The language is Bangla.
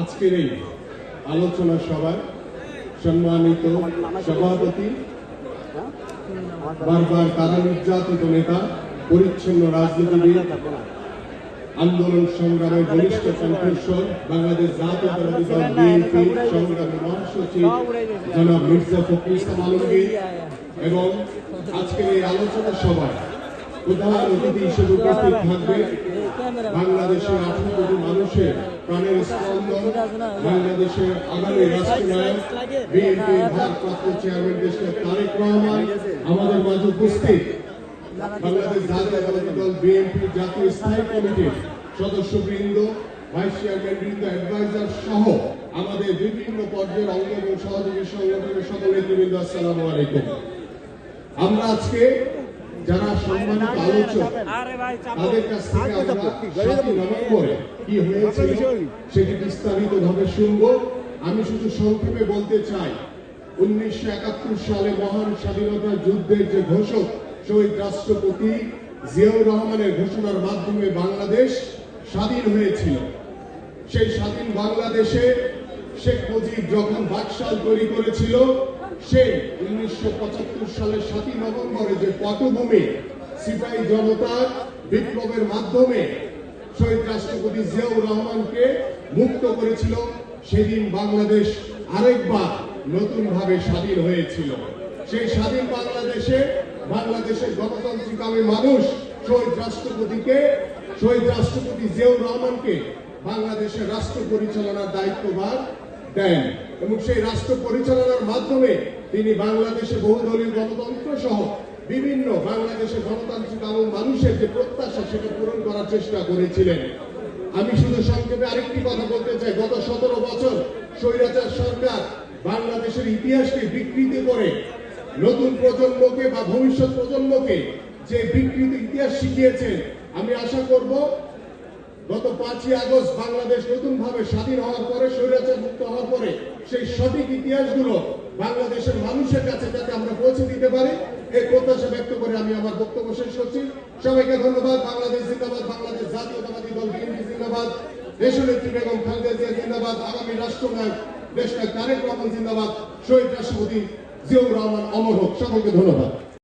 আজকের এই আলোচনা সভায় সম্মানিত সভাপতি, বারবার কারা নির্যাতিত নেতা, পরিচ্ছন্ন রাজনীতিবিদ, আন্দোলন সংগ্রামের ঘনিষ্ঠ কণ্ঠস্বর বাংলাদেশ জাতীয়তাবাদী দল বিএনপি সংগ্রামী মহাসচিব জনাব মির্জা ফখরুল ইসলাম আলমগীর এবং আজকের এই আলোচনা সভায় প্রধান অতিথি হিসেবে উপস্থিত থাকবে বাংলাদেশের আঠারো কোটি মানুষের প্রাণের স্পন্দন, বাংলাদেশের আগামী রাষ্ট্রনায়ক, বিএনপির ভারপ্রাপ্ত চেয়ারম্যান দেশের তারেক রহমান, আমাদের মাঝে উপস্থিত বাংলাদেশ জাতীয়তাবাদী দল বিএনপি জাতীয় স্থায়ী কমিটির সদস্যবৃন্দ, ভাইস চেয়ারম্যান বৃন্দ, অ্যাডভাইজার সহ আমাদের বিভিন্ন পর্যায়ের অঙ্গ এবং সহযোগী সংগঠনের সকল নেতৃবৃন্দ আসসালামু আলাইকুম। আমরা আজকে যারা সম্মানিত আলোচক তাদের কাছ থেকে আমরা সাতই নভেম্বরে কি হয়েছিল সেটি বিস্তারিত ভাবে শুনব। আমি শুধু সংক্ষেপে বলতে চাই উনিশশো একাত্তর সালে মহান স্বাধীনতা যুদ্ধের যে ঘোষক শহীদ রাষ্ট্রপতি জিয়াউর রহমানের ঘোষণার মাধ্যমে বাংলাদেশ স্বাধীন হয়েছিল সেই স্বাধীন বাংলাদেশে শেখ মুজিব যখন বাকশাল তৈরি করেছিল সেই উনিশশো সালের সাতই নভেম্বরে যে পটভূমি সিপাহী জনতার বিপ্লবের মাধ্যমে শহীদ রাষ্ট্রপতি জিয়াউর রহমানকে মুক্ত করেছিল, সেদিন বাংলাদেশ আরেকবার নতুনভাবে স্বাধীন হয়েছিল। সেই স্বাধীন বাংলাদেশে বাংলাদেশের মানুষ শহীদ রাষ্ট্রপতিকে, শহীদ রাষ্ট্রপতি জিয়াউর রহমানকে বাংলাদেশের রাষ্ট্র পরিচালনার দায়িত্বভার দেন এবং সেই রাষ্ট্র পরিচালনার মাধ্যমে তিনি বাংলাদেশে বহুদলীয় গণতন্ত্র সহ বিভিন্ন বাংলাদেশের গণতান্ত্রিক এবং মানুষের যে প্রত্যাশা সেটা পূরণ করার চেষ্টা করেছিলেন। আমি শুধু সংক্ষেপে আরেকটি কথা বলতে চাই। গত সতেরো বছর স্বৈরাচার সরকার বাংলাদেশের ইতিহাসকে বিকৃতি করে নতুন প্রজন্মকে বা ভবিষ্যৎ প্রজন্মকে যে বিকৃত ইতিহাস শিখিয়েছেন, আমি আশা করব গত পাঁচই আগস্ট বাংলাদেশ নতুন ভাবে স্বাধীন হওয়ার পরে, স্বৈরাচার মুক্ত হওয়ার পরে সেই সঠিক ইতিহাসগুলো বাংলাদেশের মানুষের কাছে যাতে আমরা পৌঁছে দিতে পারি, এই প্রত্যাশা ব্যক্ত করে আমি আমার বক্তব্য শেষ করছি। সবাইকে ধন্যবাদ। বাংলাদেশ জিন্দাবাদ, বাংলাদেশ জাতীয়তাবাদী দল বিএনপি জিন্দাবাদ, দেশনেত্রী বেগম খালেদা জিয়া জিন্দাবাদ, আগামী রাষ্ট্রনায়ক দেশনায়ক তারেক রহমান জিন্দাবাদ, শহীদ রাষ্ট্রপতি জিয়াউর রহমান অমর হোক। সকলকে ধন্যবাদ।